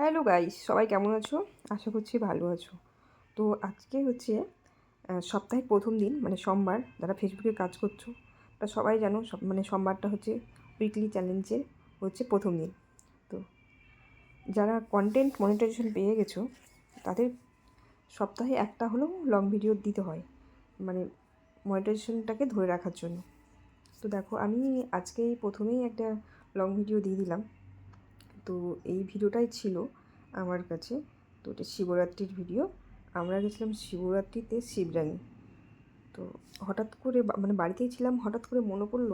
Hello guys, সবাই কেমন আছো? আশা করছি ভালো আছো। তো আজকে হচ্ছে সপ্তাহের প্রথম দিন মানে সোমবার, যারা ফেসবুকে কাজ করছ, তা সবাই জানো, সব মানে সোমবারটা হচ্ছে উইকলি চ্যালেঞ্জের হচ্ছে প্রথম দিন। তো যারা কন্টেন্ট মনিটাইজেশন পেয়ে গেছো, তাদের সপ্তাহে একটা হলেও লং ভিডিও দিতে হয় মানে মনিটাইজেশনটাকে ধরে রাখার জন্য। তো দেখো, আমি আজকেই প্রথমেই একটা লং ভিডিও দিয়ে দিলাম। তো এই ভিডিওটাই ছিল আমার কাছে। তো এটা শিবরাত্রির ভিডিও। আমরা গেছিলাম শিবরাত্রিতে শিবরানি তো হঠাৎ করে মানে বাড়িতেই ছিলাম, হঠাৎ করে মনে পড়ল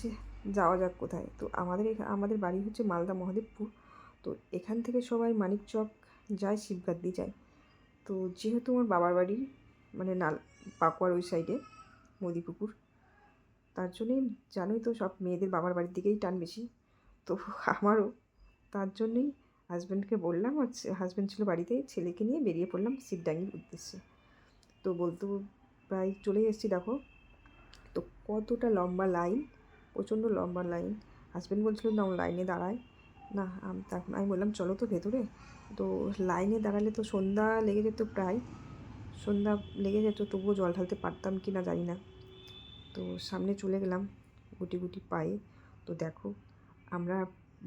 যে যাওয়া যাক কোথায়। তো আমাদের আমাদের বাড়ি হচ্ছে মালদা মহাদেবপুর। তো এখান থেকে সবাই মানিকচক যায় শিবগাদ্দি যায়। তো যেহেতু আমার বাবার বাড়ি মানে নাল, পাকুয়ার ওই সাইডে মোদিপুকুর, তার জন্যই জানোই তো সব মেয়েদের বাবার বাড়ির দিকেই টান বেশি। তো আমারও। তার জন্যই হাজব্যান্ডকে বললাম, আর হাজব্যান্ড ছিল বাড়িতে, ছেলেকে নিয়ে বেরিয়ে পড়লাম শিবডাঙ্গির উদ্দেশ্যে। তো বলতে প্রায় চলে এসেছি, দেখো। তো কতটা লম্বা লাইন প্রচণ্ড লম্বা লাইন হাজব্যান্ড বলছিল না লাইনে দাঁড়ায়। না তখন আমি বললাম, চলো তো ভেতরে। তো লাইনে দাঁড়ালে তো সন্ধ্যা লেগে যেত প্রায়। সন্ধ্যা লেগে যেত, তবুও জল ঢালতে পারতাম কি না জানি না। তো সামনে চলে গেলাম গুটি গুটি পায়ে। তো দেখো আমরা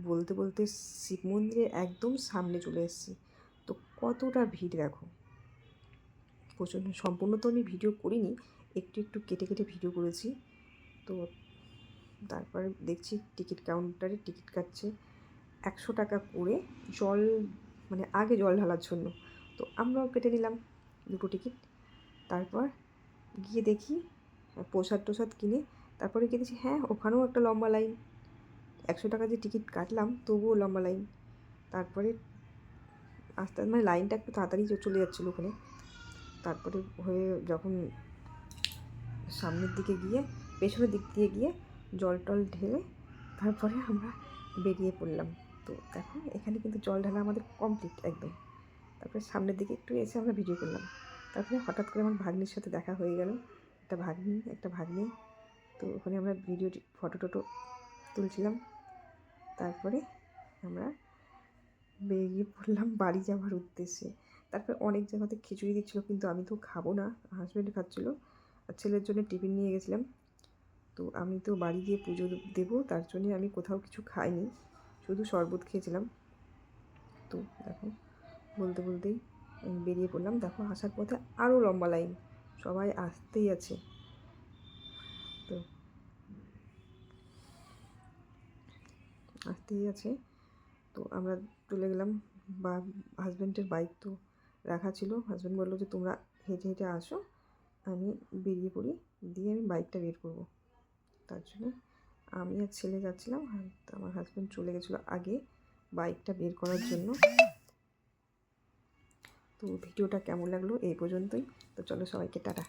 বলতে বলতে শিব মন্দিরের একদম সামনে চলে এসেছি। তো কতটা ভিড় দেখো। প্রচণ্ড, সম্পূর্ণ তো আমি ভিডিও করিনি, একটু একটু কেটে কেটে ভিডিও করেছি। তো তারপরে দেখছি টিকিট কাউন্টারে টিকিট কাটছে একশো টাকা করে জল মানে আগে জল ঢালার জন্য। তো আমরাও কেটে নিলাম দুটো টিকিট। তারপর গিয়ে দেখি প্রসাদ টোসাদ কিনে, তারপরে গিয়ে দেখছি হ্যাঁ ওখানেও একটা লম্বা লাইন। একশো টাকা যে টিকিট কাটলাম, তবুও লম্বা লাইন তারপরে আস্তে আস্তে মানে লাইনটা একটু তাড়াতাড়ি চলে যাচ্ছিল ওখানে। তারপরে হয়ে যখন সামনের দিকে গিয়ে, পেছনের দিক দিয়ে গিয়ে জল টল ঢেলে তারপরে আমরা বেরিয়ে পড়লাম। তো দেখো, এখানে কিন্তু জল ঢালা আমাদের কমপ্লিট একদম। তারপরে সামনের দিকে একটু এসে আমরা ভিডিও করলাম। তারপরে হঠাৎ করে আমার ভাগ্নির সাথে দেখা হয়ে গেল। একটা ভাগ্নি একটা ভাগ্নি। তো ওখানে আমরা ভিডিও ফটো টটো তুলছিলাম। তারপরে আমরা বেরিয়ে পড়লাম বাড়ি যাওয়ার উদ্দেশ্যে। তারপরে অনেক জায়গাতে খিচুড়ি দিচ্ছিল, কিন্তু আমি তো খাব না। হাজব্যান্ড খাচ্ছিলো, আর ছেলের জন্য টিফিন নিয়ে গেছিলাম। তো আমি তো বাড়ি গিয়ে পুজো দেবো, তার জন্যে আমি কোথাও কিছু খাইনি, শুধু শরবত খেয়েছিলাম। তো দেখো, বলতে বলতেই বেরিয়ে পড়লাম। দেখো, আসার পথে আরও লম্বা লাইন, সবাই আসতেই আছে। তো আসতেই আছে। তো আমরা চলে গেলাম। বা হাজব্যান্ডের বাইক তো রাখা ছিল। হাজব্যান্ড বলল যে, তোমরা হেঁটে হেঁটে আসো। আমি বেরিয়ে পড়ি। দিয়ে আমি বাইকটা বের করব। তার জন্য আমি আর ছেলে যাচ্ছিলাম। আমার হাজব্যান্ড চলে গেছিল আগে বাইকটা বের করার জন্য। তো ভিডিওটা কেমন লাগল? এই পর্যন্তই। তো চলো সবাইকে টাটা।